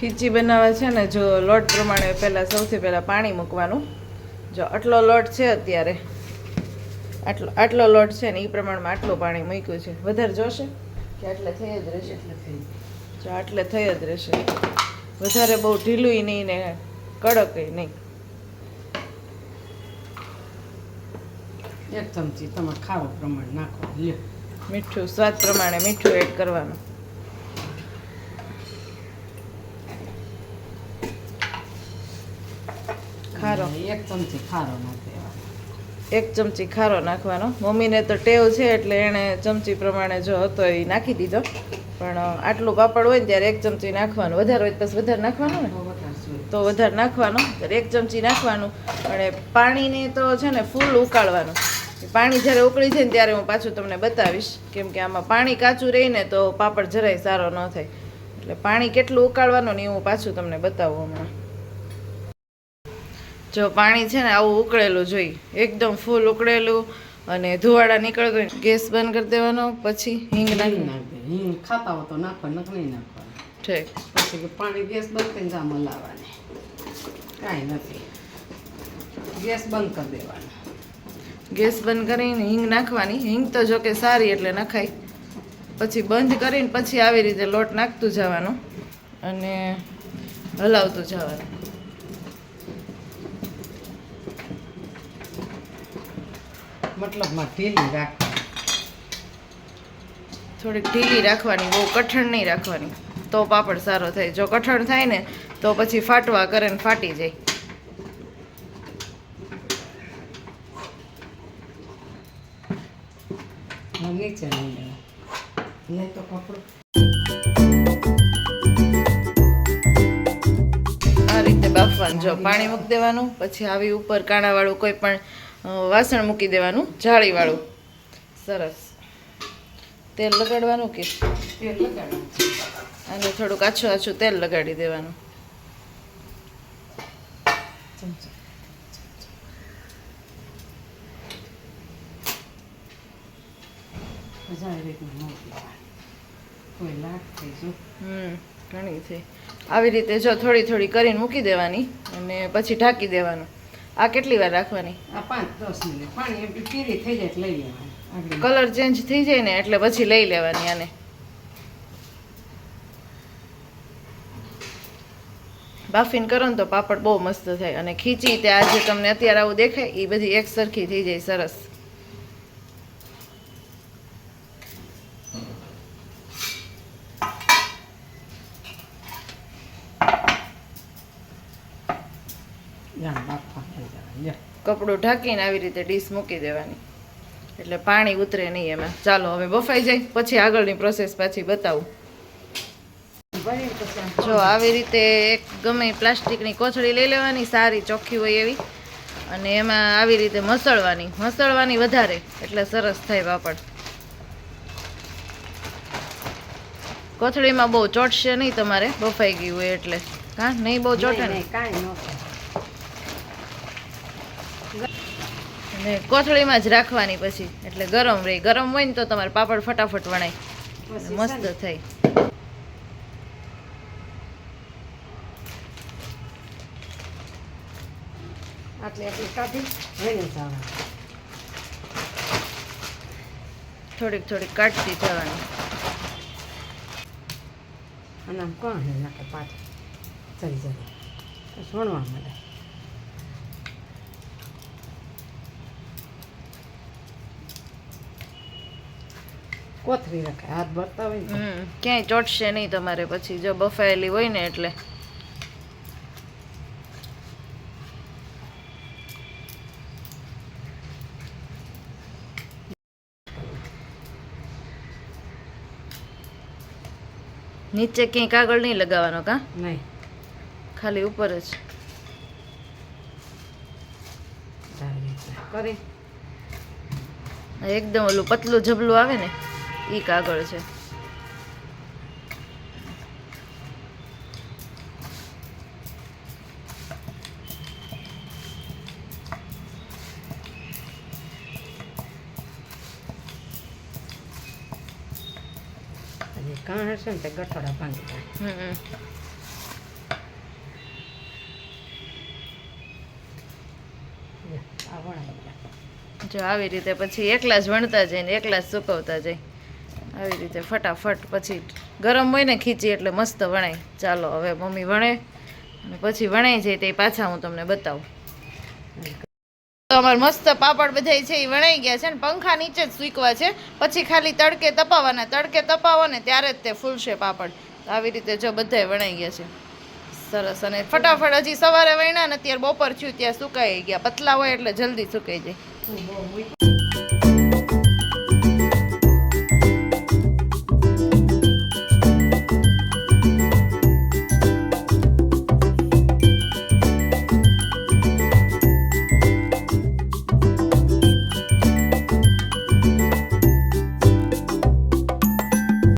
ખીચી બનાવવા છે ને જો લોટ પ્રમાણે પહેલાં સૌથી પહેલાં પાણી મૂકવાનું. જો આટલો લોટ છે અત્યારે આટલો આટલો લોટ છે ને એ પ્રમાણમાં આટલું પાણી મૂક્યું છે. વધારે જોશે? કે આટલે થઈ જ રહેશે જો આટલે થઈ જ રહેશે. વધારે બહુ ઢીલુંય નહીં ને કડકય નહીં. એક ચમચી તમે ખાવા પ્રમાણે નાખો લ્યો. મીઠું સ્વાદ પ્રમાણે મીઠું એડ કરવાનું. ખારો. એક ચમચી ખારો નાખી એક ચમચી ખારો નાખવાનો. મમ્મીને તો ટેવ છે એટલે એણે ચમચી પ્રમાણે જો હતો એ નાખી દીધો. પણ આટલું પાપડ હોય ને ત્યારે એક ચમચી નાખવાનું. વધારે હોય પછી વધારે નાખવાનું ને? તો વધારે નાખવાનો નાખવાનું. ત્યારે એક ચમચી નાખવાનું. અને પાણીને તો છે ને ફૂલ ઉકાળવાનું. પાણી જ્યારે ઉકળી જાય ને ત્યારે હું પાછું તમને બતાવીશ. કેમ કે આમાં પાણી કાચું રહીને તો પાપડ જરાય સારો ન થાય. એટલે પાણી કેટલું ઉકાળવાનું ને એ હું પાછું તમને બતાવું હમણાં. જો પાણી છે ને આવું ઉકળેલું જોઈ એકદમ ફૂલ ઉકળેલું અને ધુવાડા નીકળતો હોય ગેસ બંધ કરી દેવાનો પછી હિંગ નાખી નાખી હિંગ ખાતા હો તો નાખો નક નહીં નાખવાનું. ઠીક. પછી કે પાણી ગેસ બંધ કરીને જામ લાવવાની કાંઈ નથી. ગેસ બંધ કરી દેવાનો. ગેસ બંધ કરીને હિંગ નાખવાની. હિંગ તો જો કે સારી એટલે નખાય. પછી બંધ કરીને પછી આવી રીતે લોટ નાખતું જવાનું અને હલાવતું જવાનું. મતલબમાં ઢીલી રાખવાની થોડીક ઢીલી રાખવાની બહુ કઠણ નહીં રાખવાની. તો પાપડ સારો થાય. જો કઠણ થાય ને તો પછી ફાટવા કરે ને ફાટી જાય. નીચે નહીં તો કપડું આ રીતે બાફવાનું. જો પાણી મૂકી દેવાનું પછી આવી ઉપર કાણાવાળું કોઈ પણ વાસણ મૂકી દેવાનું જાળીવાળું. સરસ. તેલ લગાડવાનું કે? તેલ લગાડવાનું. અને થોડુંક આછું આછું તેલ લગાડી દેવાનું. થઈ ઘણી છે આવી રીતે જો થોડી થોડી કરીને મૂકી દેવાની અને પછી ઢાંકી દેવાનું. આ કેટલી વાર રાખવાની? આ પાંચ દસ મિનિટ. પાણી એમ પીરી થઈ જાય લઈ લેવાનું. કલર ચેન્જ થઈ જાય ને એટલે પછી લઈ લેવાની આને. બાફીને કરો ને તો પાપડ બહુ મસ્ત થાય. અને ખીચી તે આજે તમને અત્યારે આવું દેખાય એ બધી એક સરખી થઈ જાય સરસ જાણ બાફા થઈ જાય લ્યો. કપડું ઢાંકીને આવી રીતે ડીશ મૂકી દેવાની. એટલે પાણી ઉતરે નહીં એમાં. ચાલો હવે બફાઈ જાય. પછી આગળની પ્રોસેસ પાછી બતાવું. જો આવી રીતે એક ગમે પ્લાસ્ટિકની કોથળી લઈ લેવાની સારી ચોખ્ખી હોય એવી. અને એમાં આવી રીતે મસળવાની. મસળવાની વધારે. એટલે સરસ થાય પાપડ. કોથળીમાં બહુ ચોટશે નહીં તમારે. બફાઈ ગયું હોય એટલે. હા નહીં બહુ ચોટે નહીં, નહીં, કાંઈ ન કોથળીમાં જ રાખવાની પછી એટલે ગરમ રહે ગરમ હોય ને તો તમારે પાપડ ફટાફટ વણાય. મસ્ત થાય થોડીક થોડીક કાઢતી જવાની. અને આમ કોણ નાખે પાછળ. ચડી જાય સોણવા મળે કોથરી રાખે હાથ ભરતા હોય હમ ક્યાંય ચોટશે નહીં તમારે પછી જો બફાયેલી હોય ને એટલે. નીચે ક્યાંય કાગળ નહીં લગાવવાનો કા? નહીં. ખાલી ઉપર જ. કરી. એકદમ ઓલું પતલું જબલું આવે ને. એ કાગળ છે. કાણ હશે ને તે ગઠોડા ભાંગી જાય. જો આવી રીતે પછી એકલા જ વણતા જાય ને એકલા જ સુકવતા જાય. આવી રીતે ફટાફટ પછી ગરમ હોય ને ખીચી એટલે મસ્ત વણાય. ચાલો, હવે મમ્મી વણે અને પછી વણાઈ જાય તે પાછા હું તમને બતાવું. તો અમારે મસ્ત પાપડ બધાય છે એ વણાઈ ગયા છે ને પંખા નીચે જ સૂકવા છે. પછી ખાલી તડકે તપાવવાના. તડકે તપાવો ને ત્યારે જ તે ફૂલશે પાપડ. આવી રીતે જો બધાય વણાઈ ગયા છે. સરસ. અને ફટાફટ હજી સવારે વણ્યા ને અત્યારે બપોર થયું ત્યાં સુકાઈ ગયા. પતલા હોય એટલે જલ્દી સુકાઈ જાય.